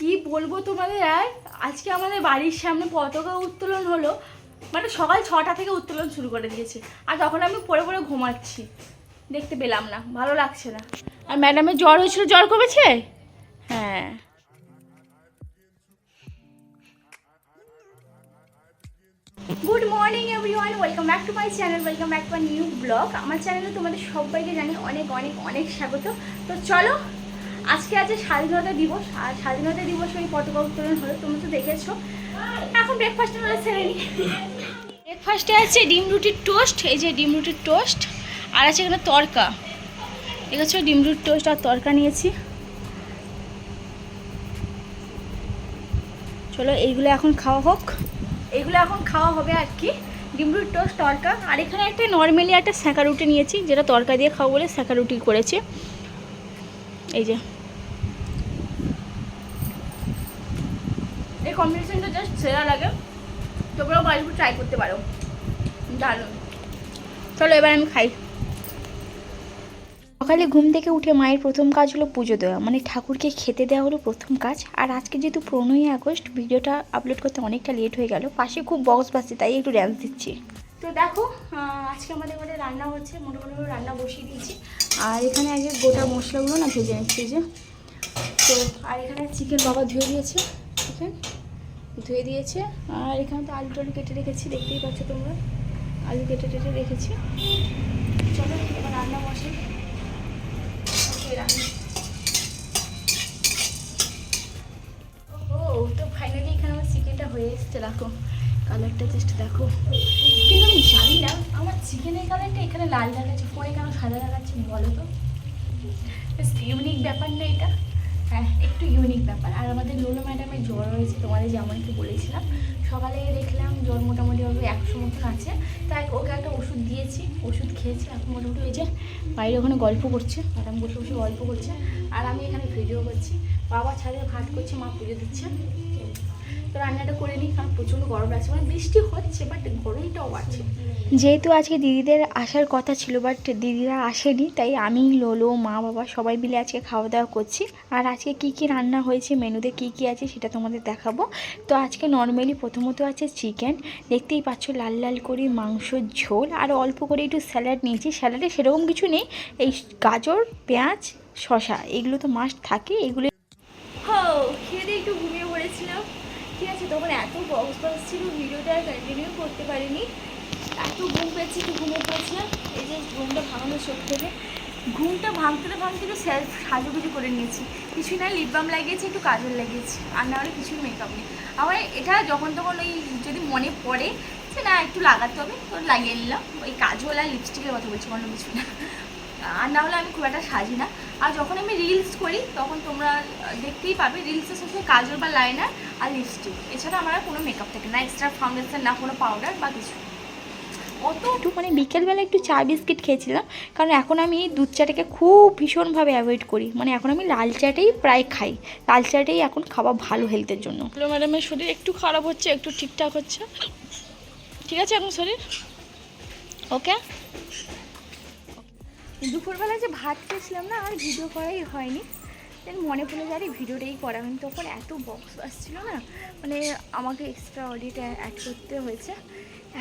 কি বলব তোমাদের আর? আজকে আমাদের বাড়ির সামনে পতাকা উত্তোলন হলো। মানে সকাল ছটা থেকে উত্তোলন শুরু করে দিয়েছে। আর তখন আমি পড়ে পড়ে ঘুমাচ্ছি। দেখতে পেলাম না, ভালো লাগছে না। আর ম্যাডামের জ্বর হয়েছিল, জ্বর কমেছে? হ্যাঁ। Good morning everyone welcome back to my channel welcome back to new blog আমার চ্যানেলে তোমাদের সবাইকে জানি অনেক অনেক অনেক স্বাগত। তো চলো আজকে আছে স্বাধীনতা দিবস আর স্বাধীনতা দিবস ওই পতাকা উত্তোলন হলো তুমি তো দেখেছ। এখন ব্রেকফাস্ট আমরা ছেড়ে নিই ব্রেকফাস্টে আছে ডিম রুটির টোস্ট এই যে ডিম রুটির টোস্ট আর আছে এখানে তরকা। দেখেছ ডিম রুটির টোস্ট আর তরকা নিয়েছি। চলো এইগুলো এখন খাওয়া হোক। এইগুলো এখন খাওয়া হবে আর কি। ডিমরুট টোস্ট তরকা। আর এখানে একটা নর্মালি একটা স্যাঁকা রুটি নিয়েছি যেটা তরকা দিয়ে খাব বলে স্যাঁকা রুটি করেছি। এই যে। এই কম্বিনেশনটা জাস্ট সেরা লাগে। তোমরাও বাড়িতে ট্রাই করতে পারো। দারুণ। চলো এবার আমি খাই। সকালে ঘুম থেকে উঠে মায়ের প্রথম কাজ হলো পুজো দেওয়া। মানে ঠাকুরকে খেতে দেওয়া হলো প্রথম কাজ। আর আজকে যেহেতু পনেরোই আগস্ট ভিডিওটা আপলোড করতে অনেকটা লেট হয়ে গেল। পাশে খুব বক্স বাজছে তাই একটু ড্যান্স দিচ্ছি। তো দেখো আজকে আমাদের ঘরে রান্না হচ্ছে মোটামুটি রান্না বসিয়ে দিয়েছি। আর এখানে আগে গোটা মশলাগুলো না ভেজে নিচ্ছি যে। তো, আর এখানে চিকেন বাবা ধুয়ে দিয়েছে চিকেন ধুয়ে দিয়েছে, আর এখানে তো আলু টালু কেটে রেখেছি, দেখতেই পাচ্ছ তোমরা। আলু কেটে টেটে রেখেছি। চলো, এবার রান্না বসে রান্না। ও তো ফাইনালি এখানে আমার চিকেনটা হয়ে এসছে, দেখো। কালারটা জাস্ট দেখো। কিন্তু আমি জানি না, আমার চিকেনের কালারটা এখানে লাল দেখাচ্ছে, ফোনে কেন সাদা দেখাচ্ছে বলো তো? ইউনিক ব্যাপার না এটা। হ্যাঁ একটু ইউনিক ব্যাপার। আর আমাদের লোলো ম্যাডামের জ্বর হয়েছে, তোমাদের যেমনটি বলেছিলাম। সকালে দেখলাম জ্বর মোটামুটি মোটামুটিভাবে একশো মতন আছে। তাই ওকে একটা ওষুধ দিয়েছি, ওষুধ খেয়েছি, এখন মোটামুটি ওই যে বাইরে ওখানে গল্প করছে, ম্যাডাম বসে বসে গল্প করছে। আর আমি এখানে ভিডিও করছি। বাবা ছাদে ভাত করছে, মা পুজো দিচ্ছে। তো রান্নাটা করে নিই, কারণ প্রচণ্ড গরম মানে বৃষ্টি হচ্ছে বাট গরমটাও আছে। যেহেতু আজকে দিদিদের আসার কথা ছিল বাট দিদিরা আসেনি, তাই আমি, লোলো, মা, বাবা সবাই মিলে আজকে খাওয়া দাওয়া করছি। আর আজকে কি কি রান্না হয়েছে, মেনুতে কি কি আছে সেটা তোমাদের দেখাবো। তো আজকে নর্মালি প্রথমত আছে চিকেন দেখতেই পাচ্ছ লাল লাল করে মাংসর ঝোল, আর অল্প করে একটু স্যালাড নিয়েছি। স্যালাডে সেরকম কিছু নেই, এই গাজর, পেঁয়াজ শশা এগুলো তো মাস্ট থাকে, এগুলো হো খেয়ে দিয়ে একটু ঘুমিয়ে পড়েছিলাম ঠিক আছে, তখন এত বক্স বক্স ছিল, ভিডিওটা কন্টিনিউ করতে পারিনি। এত ঘুম পেয়েছি একটু ঘুমিয়ে পড়েছিলাম? এই যে ঘুমটা ভাঙানো চোখ থেকে। ঘুমটা ভাঙতে না ভাঙতে একটু সেলফ সাজুগুজু করে নিয়েছি। কিছুই না লিপ বাম লাগিয়েছি, একটু কাজল লাগিয়েছি। আর না হলে কিছুই মেকআপ নেই। আমার এটা যখন তখন ওই যদি মনে পড়ে, যে না, একটু লাগাতে হবে, তো লাগিয়ে নিলাম। ওই কাজল আর লিপস্টিকের কথা বলছি অন্য কিছু না। আর না হলে আমি খুব একটা সাজি না। আর যখন আমি রিলস করি, তখন তোমরা দেখতেই পাবে রিলসের সাথে কাজল বা লাইনার আর লিপস্টিক এছাড়া আমার আর কোনো মেকআপ থাকে না এক্সট্রা ফাউন্ডেশন না কোনো পাউডার বা কিছু। অত একটু মানে বিকেলবেলা একটু চা বিস্কিট খেয়েছিলাম কারণ এখন আমি এই দুধ চাটাকে খুব ভীষণভাবে অ্যাভয়েড করি। মানে এখন আমি লাল চাটাই প্রায় খাই। লাল চাটাই এখন খাওয়া ভালো হেলথের জন্য। হ্যালো ম্যাডামের শরীর একটু খারাপ হচ্ছে একটু ঠিকঠাক হচ্ছে। ঠিক আছে এখন শরীর? ওকে? দুপুরবেলা যে ভাত খেয়েছিলাম না আর ভিডিও করাই হয়নি। দেন মনে পড়ে যায় ভিডিওটাই করা হয়নি। তখন এত বক্স আসছিল না? মানে আমাকে এক্সট্রা অডিট অ্যাড করতে হয়েছে।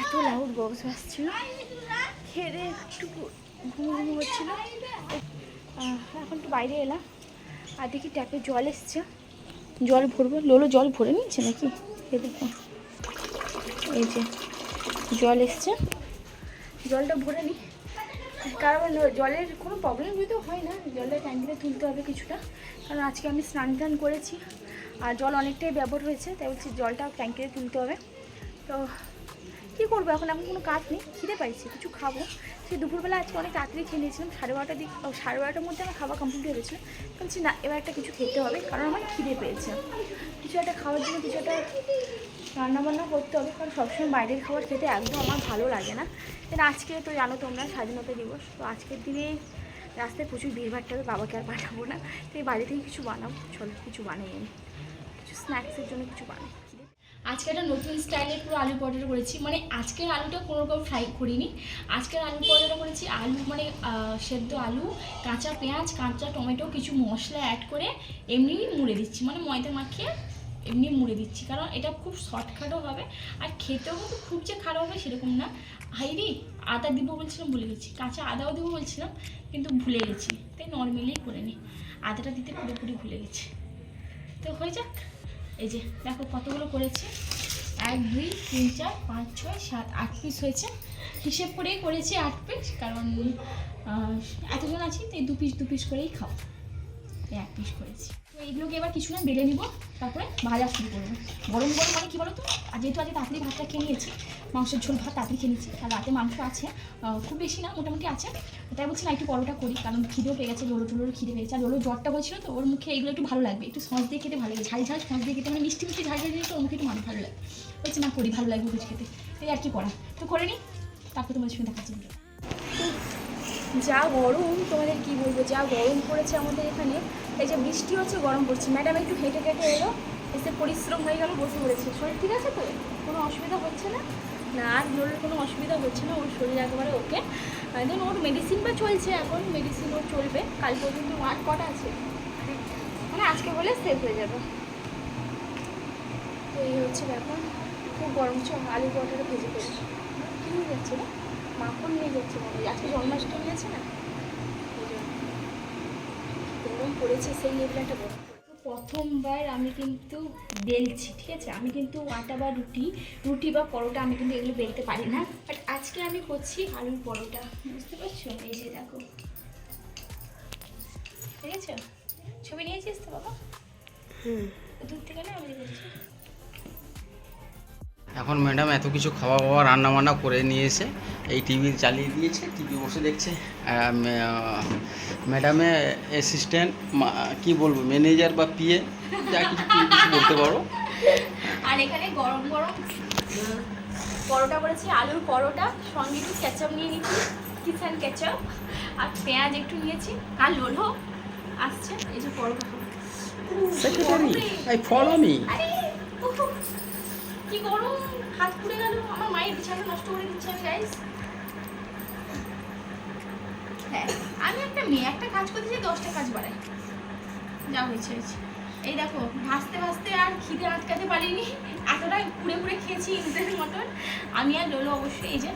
এত লাউড বক্স আসছিল খেয়ে একটু ঘুমো ঘুমো হচ্ছিল এখন একটু বাইরে এলাম। আর দেখি ট্যাপে জল এসছে। জল ভরবো? লোলো জল ভরে নিচ্ছে নাকি? দেখো। এই যে, জল এসছে। জলটা ভরে নিই কারণ জলের কোনো প্রবলেম যদি হয় না, জলটা ট্যাঙ্কিতে তুলতে হবে কিছুটা। কারণ আজকে আমি স্নান টান করেছি, আর জল অনেকটাই ব্যবহার হয়েছে, তাই বলছি জলটা ট্যাঙ্কিতে তুলতে হবে। তো কী করব এখন? এখন কোনো কাজ নেই, খিদে পাইছি, কিছু খাব। সেই দুপুরবেলা আজকে অনেক তাড়াতাড়ি খেয়ে নিয়েছিলাম সাড়ে বারোটার দিক সাড়ে বারোটার মধ্যে আমার খাওয়া কমপ্লিট হয়ে গেছিল। বলছি না, এবার একটা কিছু খেতে হবে, কারণ আমার খিদে পেয়েছে। কিছু একটা খাওয়ার জন্য কিছু একটা রান্নাবান্না করতে হবে, কারণ সবসময় বাইরের খাবার খেতে একদম আমার ভালো লাগে না। দেন আজকে তো জানো তোমরা, স্বাধীনতা দিবস, তো আজকের দিনে রাস্তায় প্রচুর ভিড়ভাড় হবে, বাবাকে আর পাঠাবো না। তো এই বাড়ি থেকে কিছু বানাবো, চলো কিছু বানাই আমি কিছু স্ন্যাক্সের জন্য কিছু বানাই। আজকে একটা নতুন স্টাইলের পুরো আলু পরোটা করেছি মানে আজকের আলুটা কোনো রকম ফ্রাই করিনি। আজকের আলু পরোটা করেছি আলু মানে সেদ্ধ আলু, কাঁচা পেঁয়াজ, কাঁচা টমেটো, কিছু মশলা অ্যাড করে এমনি মুড়ে দিচ্ছি মানে ময়দা মাখিয়ে এমনি মুড়ে দিচ্ছি। কারণ এটা খুব শর্টকাটও হবে। আর খেতেও কিন্তু খুব যে খারাপ হবে সেরকম না। হাইরি আদা দিব বলছিলাম, ভুলে গেছি। কাঁচা আদাও দিব বলছিলাম, কিন্তু ভুলে গেছি। তাই নর্মালি করে নিই আদাটা দিতে পুরোপুরি ভুলে গেছি। তো হয়ে যাক। এই যে, দেখো কতগুলো করেছে। এক, দুই, তিন, চার, পাঁচ, ছয়, সাত, আট পিস হয়েছে। হিসেব করেই করেছি আট পিস কারণ এতজন আছি, তাই দু পিস দু পিস করেই খাও এক পিস করেছি। এইগুলোকে এবার কিছু না বেলে নিব, তারপরে ভাজা শুরু করব। গরম গরম মানে কী বলো তো আর যেহেতু আজকে তাড়াতাড়ি ভাতটা খেয়ে নিয়েছি, মাংসের ঝোল ভাত তাড়াতাড়ি খেয়ে নিয়েছি, আর রাতে মাংস আছে খুব বেশি না, মোটামুটি আছে। তাই বলছি না, একটু পরোটা করি, কারণ খিদেও পেয়ে গেছে লোলো টোলোর খিদে পেয়েছে। আর লোলো জ্বরটা হয়েছিল তো, ওর মুখে এগুলো একটু ভালো লাগবে, একটু সস দিয়ে খেতে ভালো লাগে, ঝাল ঝাল সস দিয়ে খেতে মানে মিষ্টি মিষ্টি ঝাল ঝাল জিনিস ওর মুখে একটু মানে ভালো লাগে। বলছি, না, করি, ভালো লাগবে খেতে। এই আর কি করা। তো করে নিই তারপর তোমার সঙ্গে দেখাচ্ছি যা গরম, তোমাদের কি বলব, যা গরম পড়েছে আমাদের এখানে, এই যে বৃষ্টি হচ্ছে, গরম পড়ছে। ম্যাডাম একটু হেঁটে হেঁটে এলো, এসে পরিশ্রম হয়ে গেল, বসে পড়েছে। শরীর ঠিক আছে তো? কোনো অসুবিধা হচ্ছে না? না, আর ধরুন কোনো অসুবিধা হচ্ছে না, ওর শরীর একেবারে ওকে। দেন ওর মেডিসিন বা চলছে এখন মেডিসিন ওর চলবে। কাল পর্যন্ত আট কটা আছে? মানে আজকে বলে সেভ হয়ে যাবে। তো এই হচ্ছে ব্যাপার। খুব গরম চ আলু পরোটাটা ভেজে করে কী নিয়ে যাচ্ছে না নিয়ে যাচ্ছে মনে হয়। আজকে জন্মাষ্টমী আছে না। গরম পড়েছে সেই লেভেলে একটা গরম প্রথমবার আমি কিন্তু বেলছি ঠিক আছে? আমি কিন্তু আটা বা রুটি রুটি বা পরোটা আমি কিন্তু এগুলো বেলতে পারি না। বাট আজকে আমি করছি আলুর পরোটা বুঝতে পারছ? এই যে দেখো। ঠিক আছে ছবি নিয়েছিস তো বাবা? হুম। দূর থেকে না আমি করছি এখন ম্যাডাম এত কিছু খাওয়া বাওয়া রান্না বান্না করে নিয়ে এসে এই টিভি চালিয়ে দিয়েছে টিভি বসে দেখছে। ম্যাডামে অ্যাসিস্ট্যান্ট কি বলব ম্যানেজার বা পিএ যা কিছু কিছু বলতে পারো। আর এখানে গরম গরম পরোটা করেছি আলুর পরোটা সঙ্গে একটু কেচাপ নিয়ে নিচ্ছি কিষান কেচাপ আর পেঁয়াজ একটু নিয়েছি আর লোলো আসছে এই যে paratha. Secretary I follow me কি গরম হাত পুড়ে গেল। আমার মায়ের বিছানা নষ্ট করে দিচ্ছে আমি গাইস হ্যাঁ আমি একটা মেয়ে, একটা কাজ করতে চাই দশটা কাজ বাড়াই। যা হয়েছে হয়েছে। এই দেখো, ভাসতে ভাসতে আর খিদে আটকাতে পারিনি। এতটা পুড়ে পুড়ে খেয়েছি ইন্দ্রের মতন। আমি আর লোলো অবশ্যই, এই যে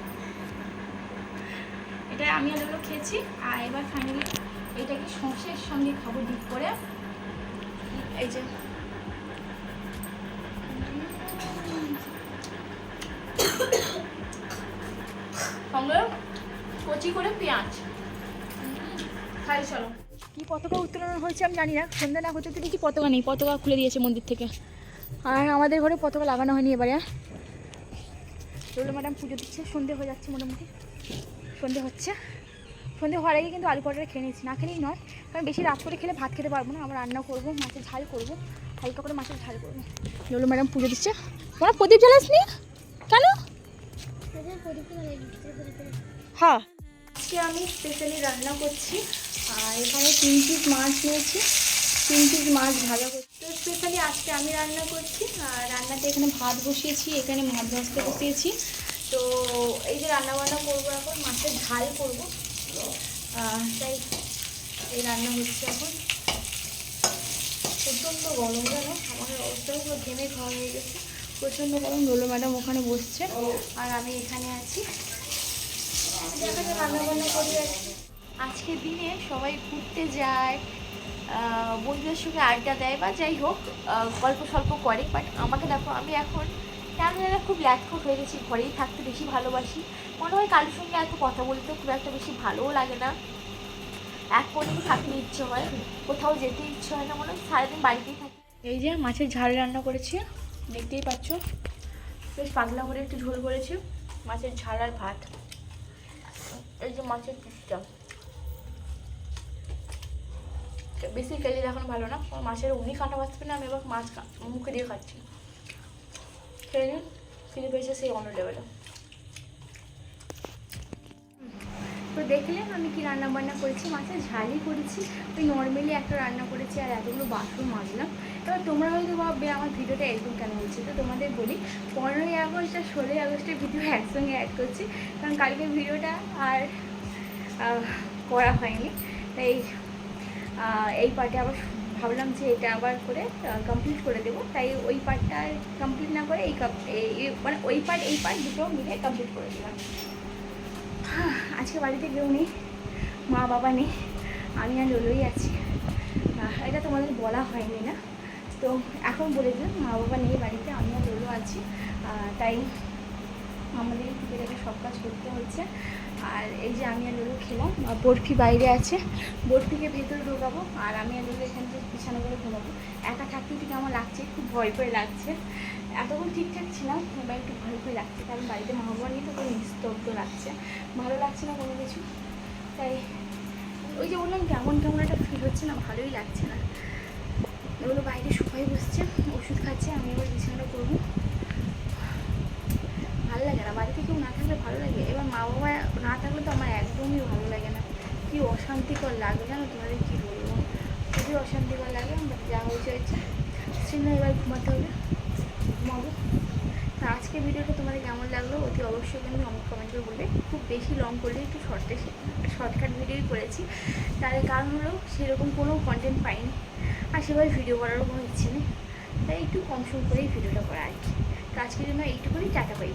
এটা আমি আর লোলো খেয়েছি। আর এবার ফাইনালি এটাকে সসের সঙ্গে খাব ডিপ করে। এই যে সঙ্গে কচি করে পেঁয়াজ। খাই চলো। কি পতাকা উত্তোলন হয়েছে আমি জানি না। সন্ধ্যা না হতে দেখি পতাকা নেই পতাকা খুলে দিয়েছে মন্দির থেকে। আর আমাদের ঘরে পতাকা লাগানো হয়নি এবারে। রোলো ম্যাডাম পুজো দিচ্ছে। সন্ধে হয়ে যাচ্ছে মোটামুটি। সন্ধে হচ্ছে। সন্ধে হওয়ার আগে কিন্তু আলু পরোটা খেয়ে নিয়েছি। না খেলেই নয় কারণ বেশি রাত করে খেলে ভাত খেতে পারব না। আমরা রান্না করব মাছের ঝাল করব হালকা করে মাছের ঝাল করব। রোলো ম্যাডাম পুজো দিচ্ছে। তোমরা প্রদীপ জ্বালাসনি? কেন? হ্যাঁ। আজকে আমি স্পেশালি রান্না করছি, আর এখানে তিন পিস মাছ নিয়েছি, তিন পিস মাছ ভালো করছি তো স্পেশালি আজকে আমি রান্না করছি, আর রান্নাতে এখানে ভাত বসিয়েছি, এখানে মাছ ভাজতে বসিয়েছি। তো এই যে রান্না বান্না করব এখন, মাছের ঝাল করব। তাই এই রান্না হচ্ছে এখন। প্রচণ্ড গরম যেন আমাদের অবস্থাও পুরো ঘেমে খাওয়া হয়ে গেছে। প্রচণ্ড গরম, রোলো ম্যাডাম ওখানে বসছে। আর আমি এখানে আছি। দেখা যাক রান্না বান্না করি আর কি। আজকের দিনে সবাই ঘুরতে যায় বন্ধুদের সঙ্গে আড্ডা দেয় বা যাই হোক গল্প সল্প করে। বাট আমাকে দেখো, আমি এখন যেন খুব ল্যাটফুট হয়ে গেছি, ঘরেই থাকতে বেশি ভালোবাসি। মনে হয় কারোর সঙ্গে এত কথা বলতে খুব একটা বেশি ভালোও লাগে না। এক থাকতে ইচ্ছে হয়, কোথাও যেতে ইচ্ছে হয় না, মনে হয় সারাদিন বাড়িতেই থাকি। এই যে মাছের ঝাল রান্না করেছি, দেখতেই পাচ্ছ। বেশ পাতলা করে একটু ঝোল করেছি, মাছের ঝাল আর ভাত। এই যে মাছের পিসটা বেশি খেলে এখন ভালো না। মাছের উনি কাঁটা বাঁচবে না, আমি এবার মাছ মুখে দিয়ে খাচ্ছি। খেয়ে নিন। ফিরে পেয়েছে সেই অন্য লেভেলে তো দেখলেন আমি কি রান্না বান্না করেছি? মাছের ঝালই করেছি। ওই নর্মালি একটা রান্না করেছি আর এতগুলো বাসন মাজলাম। এবার তোমরা হয়তো ভাববে, আমার ভিডিওটা এরকম কেন হচ্ছে? তো তোমাদের বলি, পনেরোই আগস্ট আর ষোলোই আগস্টের ভিডিও একসঙ্গে অ্যাড করছি। কারণ কালকের ভিডিওটা আর করা হয়নি। তাই এই পার্টে আবার ভাবলাম যে এটা আবার করে কমপ্লিট করে দেবো। তাই ওই পার্টটা কমপ্লিট না করে এই মানে ওই পার্ট এই পার্ট দুটো মিলে কমপ্লিট করে দিলাম। আজকে বাড়িতে কেউ নেই, মা বাবা নেই, আমি আর লোলোই আছি। এটা তোমাদের বলা হয়নি না। তো এখন বলে দিলাম, মা বাবা নেই বাড়িতে, আমি আর লোলো আছি। তাই আমাদের টুকিটাকে সব কাজ করতে হচ্ছে। আর এই যে আমি আর লোলো খেলাম বরফি বাইরে আছে, বরফিকে ভেতরে ঢোকাবো, আর আমি আর লোলো এখান থেকে বিছানা করে ঘুমাবো। একা থাকতে থেকে আমার লাগছে, খুব ভয় ভয় লাগছে। এতক্ষণ ঠিকঠাক ছিলাম, এবার একটু ভয় ভয় লাগছে কারণ বাড়িতে মা বাবা নিয়ে তো খুব নিস্তব্ধ লাগছে, ভালো লাগছে না কোনো কিছু? তাই, ওই যে বললাম কেমন কেমন একটা ফিল হচ্ছে না, ভালোই লাগছে না। এগুলো বাইরে শুকাই বসছে, ওষুধ খাচ্ছে, আমি এবার বিছানাটা করব ভালো লাগে না, বাড়িতে কেউ না থাকলে ভালো লাগে, এবার মা বাবা না থাকলে তো আমার একদমই ভালো লাগে না। কি অশান্তিকর লাগে, জানো তোমাদের কী বলব? খুবই অশান্তিকর লাগে, যা হয়েছে হয়েছে। সেজন্য এবার ঘুমাতে হবে। ঘুমাবো। তা আজকে ভিডিওটা তোমাদের কেমন লাগল অতি অবশ্যই কিন্তু অমুক কমেন্ট করে বলবে। খুব বেশি লং করলে একটু শর্টে শর্টকাট ভিডিওই করেছি। তার কারণ হলো সেরকম কোনো কন্টেন্ট পাইনি। আর সেভাবে ভিডিও করারও কোনো ইচ্ছে নেই। তাই একটু কম সম করেই ভিডিওটা করা আর কি। তো আজকের জন্য এইটুকুনি টাকা পাই